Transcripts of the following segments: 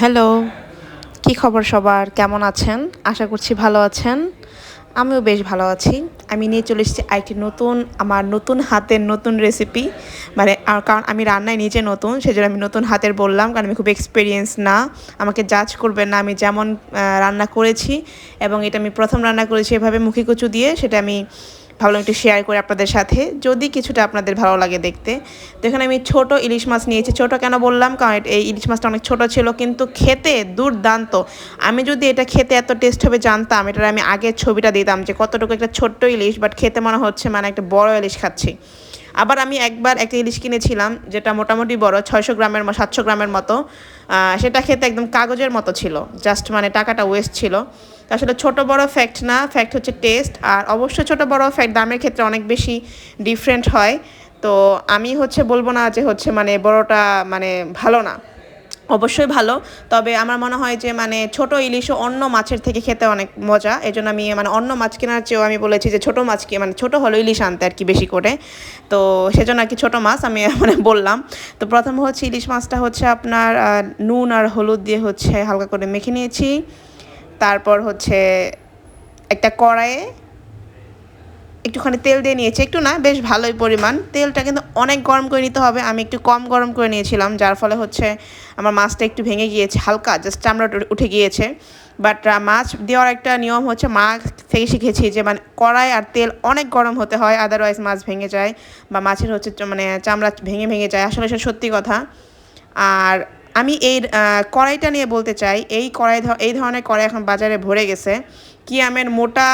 Hello, কি খবর সবার? কেমন আছেন? আশা করছি ভালো আছেন। আমিও বেশ ভালো আছি। আমি নিয়ে চলে এসেছি আরেকটি নতুন, আমার নতুন হাতের নতুন রেসিপি মানে কারণ আমি রান্নায় নিজে নতুন, সেজন্য আমি নতুন হাতের বললাম, কারণ আমি খুব এক্সপিরিয়েন্স না। আমাকে জাজ করবেন না আমি যেমন রান্না করেছি, এবং এটা আমি প্রথম রান্না করেছি এভাবে মুখি কচু দিয়ে, সেটা আমি ভাবলাম একটু শেয়ার করে আপনাদের সাথে। যদি কিছুটা আপনাদের ভালো লাগে দেখতে। তো এখানে আমি ছোট ইলিশ মাছ নিয়েছি। ছোট কেন বললাম? কারণ এই ইলিশ মাছটা অনেক ছোট ছিল, কিন্তু খেতে দুর্দান্ত। আমি যদি এটা খেতে এত টেস্ট হবে, জানতাম। এটার আমি আগের ছবিটা দিতাম যে কতটুকু একটা ছোট্ট ইলিশ বাট খেতে মনে হচ্ছে মানে একটা বড় ইলিশ খাচ্ছি। আবার আমি একবার একটা ইলিশ কিনেছিলাম, যেটা মোটামুটি বড়, ছয়শো গ্রামের সাতশো গ্রামের মতো। সেটা খেতে একদম কাগজের মতো ছিল। জাস্ট মানে টাকাটা ওয়েস্ট ছিল। আসলে ছোট বড় ফ্যাক্ট না ফ্যাক্ট হচ্ছে টেস্ট আর অবশ্যই ছোট বড় ফ্যাক্ট দামের ক্ষেত্রে অনেক বেশি ডিফারেন্ট হয়। তো আমি হচ্ছে বলব না যে হচ্ছে মানে বড়টা মানে ভালো না। অবশ্যই ভালো, তবে আমার মনে হয় যে মানে ছোট ইলিশও অন্য মাছের থেকে খেতে অনেক মজা। এই জন্য আমি মানে অন্য মাছ কেনার চেয়েও আমি বলেছি যে ছোট মাছ মানে ছোট হলো ইলিশ আনতে আর কি বেশি করে। তো সেজন্য আর কি ছোটো মাছ আমি মানে বললাম। তো প্রথম হচ্ছে ইলিশ মাছটা হচ্ছে আপনার নুন আর হলুদ দিয়ে হচ্ছে হালকা করে মেখে নিয়েছি। তারপর হচ্ছে একটা কড়াইয়ে একটুখানি তেল দিয়ে নিয়েছি। একটু না, বেশ ভালোই পরিমাণ। তেলটা কিন্তু অনেক গরম করে নিতে হবে। আমি একটু কম গরম করে নিয়েছিলাম, যার ফলে হচ্ছে আমার মাছটা একটু ভেঙে গিয়েছে, হালকা জাস্ট চামড়া উঠে গিয়েছে। বাট মাছ দেওয়ার একটা নিয়ম হচ্ছে মাছ থেকে শিখেছি যে মানে কড়াই আর তেল অনেক গরম হতে হয় আদারওয়াইজ মাছ ভেঙে যায় বা মাছের হচ্ছে মানে চামড়া ভেঙে ভেঙে যায়। আসলে সত্যি কথা। আর আমি এই কড়াইটা নিয়ে বলতে চাই, এই কড়াই এই ধরনের কড়াই এখন বাজারে ভরে গেছে। কি আমের মোটা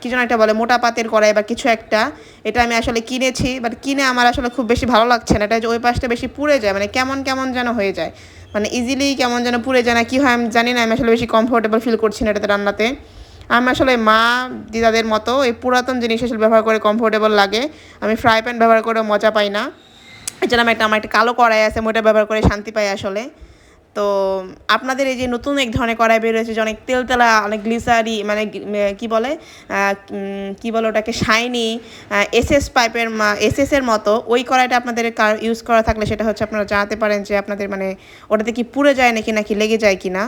কি যেন একটা বলে, মোটা পাতের কড়াই বা কিছু একটা, এটা আমি আসলে কিনেছি বাট কিনে আমার আসলে খুব বেশি ভালো লাগছে না। এটা যে ওই পাশটা বেশি পুড়ে যায় মানে কেমন কেমন যেন হয়ে যায়। মানে ইজিলি কেমন যেন পুড়ে যায় না, কী হয় আমি জানি না, আমি আসলে বেশি কমফোর্টেবল ফিল করছি না এটাতে রান্নাতে। আমি আসলে মা, দিদাদের মতো এই পুরাতন জিনিস আসলে ব্যবহার করে কমফোর্টেবল লাগে। আমি ফ্রাই প্যান ব্যবহার করে মজা পাই না। জন্য আমার একটা আমার একটা কালো কড়াই আছে, আমি ওটা ব্যবহার করে শান্তি পাই আসলে। তো আপনাদের এই যে নতুন এক ধরনের কড়াই বের হয়েছে, যে অনেক তেলতেলা অনেক গ্লিসারি মানে কি বলে? কি বলে ওটাকে? শাইনি এস এস পাইপের এস এস এর মতো। ওই কড়াইটা আপনাদের ইউজ করা থাকলে সেটা হচ্ছে আপনারা জানাতে পারেন যে আপনাদের মানে ওটাতে কি পুড়ে যায় নাকি নাকি লেগে যায় কি না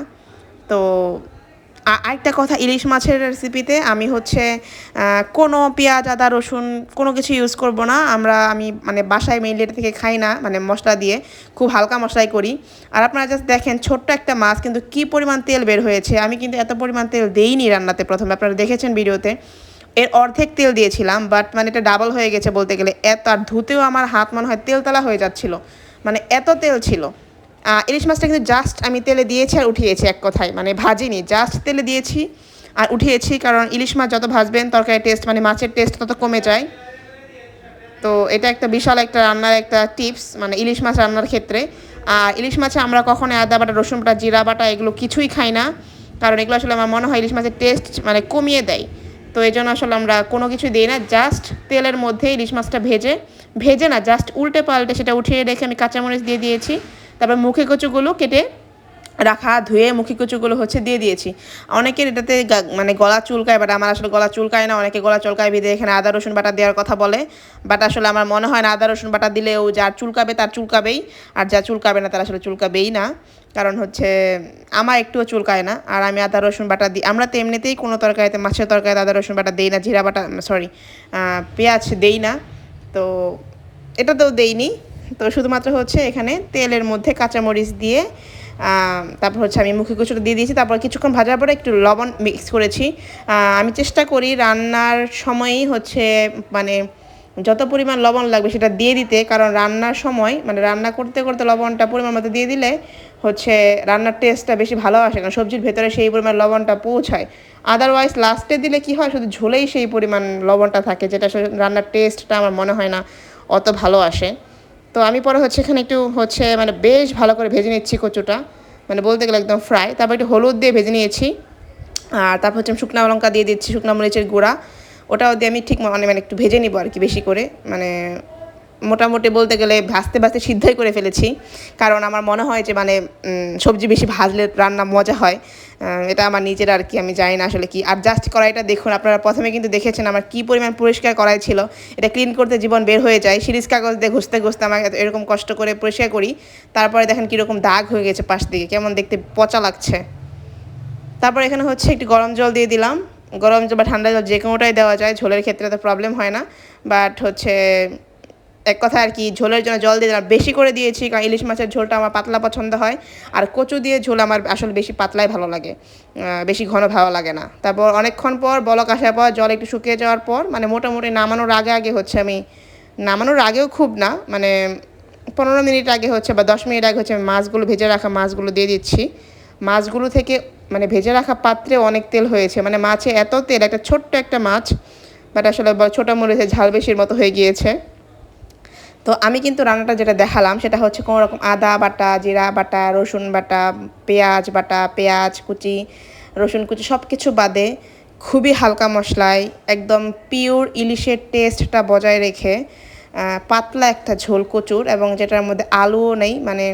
তো আরেকটা কথা, ইলিশ মাছের রেসিপিতে আমি হচ্ছে কোনো পেঁয়াজ, আদা, রসুন কোনো কিছু ইউজ করব না। আমরা, আমি মানে বাসায় মেইনলি এটা থেকে খাই না মানে মশলা দিয়ে, খুব হালকা মশলাই করি। আর আপনারা জাস্ট দেখেন, ছোট্ট একটা মাছ, কিন্তু কি পরিমাণ তেল বের হয়েছে। আমি কিন্তু এত পরিমাণ তেল দেইনি রান্নাতে প্রথমে, আপনারা দেখেছেন ভিডিওতে। এর অর্ধেক তেল দিয়েছিলাম বাট মানে এটা ডাবল হয়ে গেছে বলতে গেলে। এত, আর ধুতেও আমার হাত মনে হয় তেলতলা হয়ে যাচ্ছিল। মানে এত তেল ছিল। ইলিশ মাছটা কিন্তু জাস্ট আমি তেলে দিয়েছি আর উঠিয়েছি এক কথায় মানে ভাজিনি জাস্ট তেলে দিয়েছি আর উঠিয়েছি কারণ ইলিশ মাছ যত ভাজবেন তরকারি টেস্ট মানে মাছের টেস্ট তত কমে যায়। তো এটা একটা বিশাল একটা রান্নার একটা টিপস মানে ইলিশ মাছ রান্নার ক্ষেত্রে। আর ইলিশ মাছে আমরা কখনো আদা বাটা, রসুন বাটা, জিরা বাটা এগুলো কিছুই খাই না, কারণ এগুলো আসলে আমার মনে হয় ইলিশ মাছের টেস্ট মানে কমিয়ে দেয়। তো এই জন্য আসলে আমরা কোনো কিছু দিই না জাস্ট তেলের মধ্যে ইলিশ মাছটা ভেজে ভেজে না জাস্ট উল্টে পাল্টে সেটা উঠিয়ে রেখে আমি কাঁচামরিচ দিয়ে দিয়েছি। তারপর মুখে কচুগুলো কেটে রাখা, ধুয়ে মুখি কুচুগুলো হচ্ছে দিয়ে দিয়েছি। অনেকের এটাতে মানে গলা চুলকায় বাট আমার আসলে গলা চুলকায় না। অনেকে গলা চুলকায় বিদে এখানে আদা, রসুন বাটা দেওয়ার কথা বলে। বাট আসলে আমার মনে হয় না, আদা, রসুন বাটা দিলেও যার চুলকাবে তার চুলকাবেই। আর যা চুলকাবে না, তার আসলে চুলকাবেই না। কারণ হচ্ছে আমার একটুও চুলকায় না। আর আমি আদা, রসুন বাটা দিই আমরা তো এমনিতেই কোনো তরকারিতে, মাছের তরকারিতে আদা, রসুন বাটা দেই না, জিরা বাটা সরি পেঁয়াজ দেই না। তো এটাতেও দেইনি। তো শুধুমাত্র হচ্ছে এখানে তেলের মধ্যে কাঁচামরিচ দিয়ে তারপর হচ্ছে আমি মুখে কুচুটা দিয়ে দিয়েছি, তারপর কিছুক্ষণ ভাজার পরে একটু লবণ মিক্স করেছি। আমি চেষ্টা করি রান্নার সময়ই হচ্ছে মানে যত পরিমাণ লবণ লাগবে সেটা দিয়ে দিতে, কারণ রান্নার সময় মানে রান্না করতে করতে লবণটা পরিমাণ মতো দিয়ে দিলে হচ্ছে রান্নার টেস্টটা বেশি ভালো আসে, কারণ সবজির ভেতরে সেই পরিমাণ লবণটা পৌঁছায়। আদারওয়াইজ লাস্টে দিলে কি হয়, শুধু ঝোলেই সেই পরিমাণ লবণটা থাকে, যেটা রান্নার টেস্টটা আমার মনে হয় না অত ভালো আসে। তো আমি পরে হচ্ছে এখানে একটু হচ্ছে মানে বেশ ভালো করে ভেজে নিচ্ছি কচুটা মানে বলতে গেলে একদম ফ্রাই তারপর একটু হলুদ দিয়ে ভেজে নিয়েছি। আর তারপর হচ্ছে আমি শুকনো লঙ্কা দিয়ে দিচ্ছি, শুকনো মরিচের গুঁড়া, ওটাও দিয়ে আমি ঠিক মানে মানে একটু ভেজে নিব আর কি বেশি করে মানে মোটামুটি বলতে গেলে ভাজতে ভাজতে সিদ্ধই করে ফেলেছি। কারণ আমার মনে হয় যে মানে সবজি বেশি ভাজলে রান্না মজা হয়। এটা আমার নিজের আর কি, আমি জানি না আসলে কি। আর জাস্ট কড়াইটা দেখুন, আপনারা প্রথমে কিন্তু দেখেছেন আমার কি পরিমাণ পরিষ্কার কড়াই ছিল। এটা ক্লিন করতে জীবন বের হয়ে যায়। সিরিজ কাগজ দিয়ে ঘষতে ঘষতে আমাকে এরকম কষ্ট করে পরিষ্কার করি। তারপরে দেখেন কীরকম দাগ হয়ে গেছে পাশ দিকে। কেমন দেখতে পচা লাগছে। তারপর এখানে হচ্ছে একটু গরম জল দিয়ে দিলাম। গরম জল বা ঠান্ডা জল যে কোনোটাই দেওয়া যায়। ঝোলের ক্ষেত্রে তো প্রবলেম হয় না। বাট হচ্ছে এক কথা আর কি, ঝোলের জন্য জল দিয়ে দিলাম। বেশি করে দিয়েছি, কারণ ইলিশ মাছের ঝোলটা আমার পাতলা পছন্দ হয়। আর কচু দিয়ে ঝোল আমার আসলে বেশি পাতলাই ভালো লাগে বেশি ঘন ভালো লাগে না। তারপর অনেকক্ষণ পর বলক আসার পর, জল একটু শুকিয়ে যাওয়ার পর মানে মোটামুটি নামানোর আগে আগে হচ্ছে আমি, নামানোর আগেও খুব না মানে পনেরো মিনিট আগে হচ্ছে বা দশ মিনিট আগে হচ্ছে আমি মাছগুলো, ভেজে রাখা মাছগুলো দিয়ে দিচ্ছি। মাছগুলো থেকে মানে ভেজে রাখা পাত্রে অনেক তেল হয়েছে। মানে মাছে এত তেল, একটা ছোট্ট একটা মাছ, বাট আসলে ছোটো মরিচের ঝাল বেশির মতো হয়ে গিয়েছে। তো আমি কিন্তু রান্নাটা যেটা দেখালাম, সেটা হচ্ছে কোনো রকম আদা বাটা, জিরা বাটা, রসুন বাটা, পেঁয়াজ বাটা, পেঁয়াজ কুচি, রসুন কুচি সব কিছু বাদে খুবই হালকা মশলায় একদম পিওর ইলিশের টেস্টটা বজায় রেখে পাতলা একটা ঝোল কচুর এবং যেটার মধ্যে আলুও নেই মানে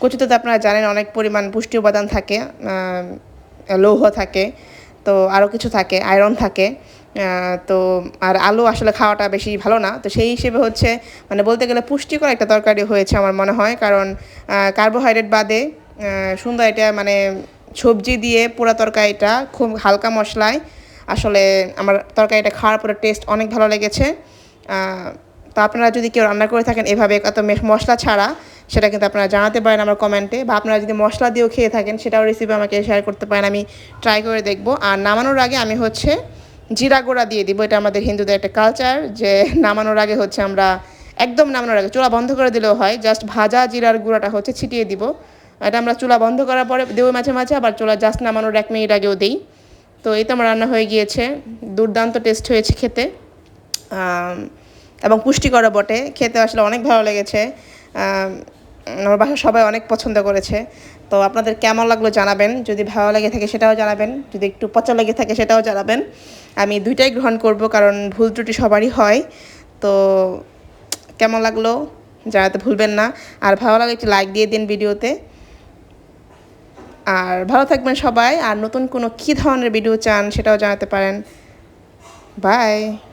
কচুতে তো আপনারা জানেন অনেক পরিমাণ পুষ্টি উপাদান থাকে লৌহ থাকে, তো আরও কিছু থাকে আয়রন থাকে তো আর আলু আসলে খাওয়াটা বেশি ভালো না। তো সেই হিসেবে হচ্ছে মানে বলতে গেলে পুষ্টিকর একটা তরকারি হয়েছে আমার মনে হয়। কারণ কার্বোহাইড্রেট বাদে সুন্দর এটা মানে সবজি দিয়ে পুরো তরকারিটা খুব হালকা মশলায় আসলে আমার তরকারিটা খাওয়ার পরে টেস্ট অনেক ভালো লেগেছে। তো আপনারা যদি কেউ রান্না করে থাকেন এভাবে, এত মেশ- মশলা ছাড়া, সেটা কিন্তু আপনারা জানাতে পারেন আমার কমেন্টে বা আপনারা যদি মশলা দিয়েও খেয়ে থাকেন, সেটাও রেসিপি আমাকে শেয়ার করতে পারেন। আমি ট্রাই করে দেখব। আর নামানোর আগে আমি হচ্ছে জিরা গুঁড়া দিয়ে দিব, এটা আমাদের হিন্দুদের একটা কালচার যে নামানোর আগে হচ্ছে আমরা একদম নামানোর আগে চুলা বন্ধ করে দিলেও হয় জাস্ট ভাজা জিরার গুঁড়াটা হচ্ছে ছিটিয়ে দিব। এটা আমরা চুলা বন্ধ করার পরে দেবো মাঝে মাঝে, আবার চুলা জাস্ট নামানোর এক মিনিট আগেও দিই। তো এই তো আমার রান্না হয়ে গিয়েছে, দুর্দান্ত টেস্ট হয়েছে খেতে। এবং পুষ্টিকরও বটে, খেতে আসলে অনেক ভালো লেগেছে। আমার বাসা সবাই অনেক পছন্দ করেছে। তো আপনাদের কেমন লাগল জানাবেন। যদি ভালো লেগে থাকে সেটাও জানাবেন। যদি একটু পচা লেগে থাকে সেটাও জানাবেন। আমি দুইটাই গ্রহণ করব কারণ ভুল ত্রুটি সবারই হয়। তো কেমন লাগল জানাতে ভুলবেন না। আর ভালো লাগে একটু লাইক দিয়ে দিন ভিডিওতে। আর ভালো থাকবেন সবাই। আর নতুন কোনো কী ধরনের ভিডিও চান সেটাও জানাতে পারেন। বাই।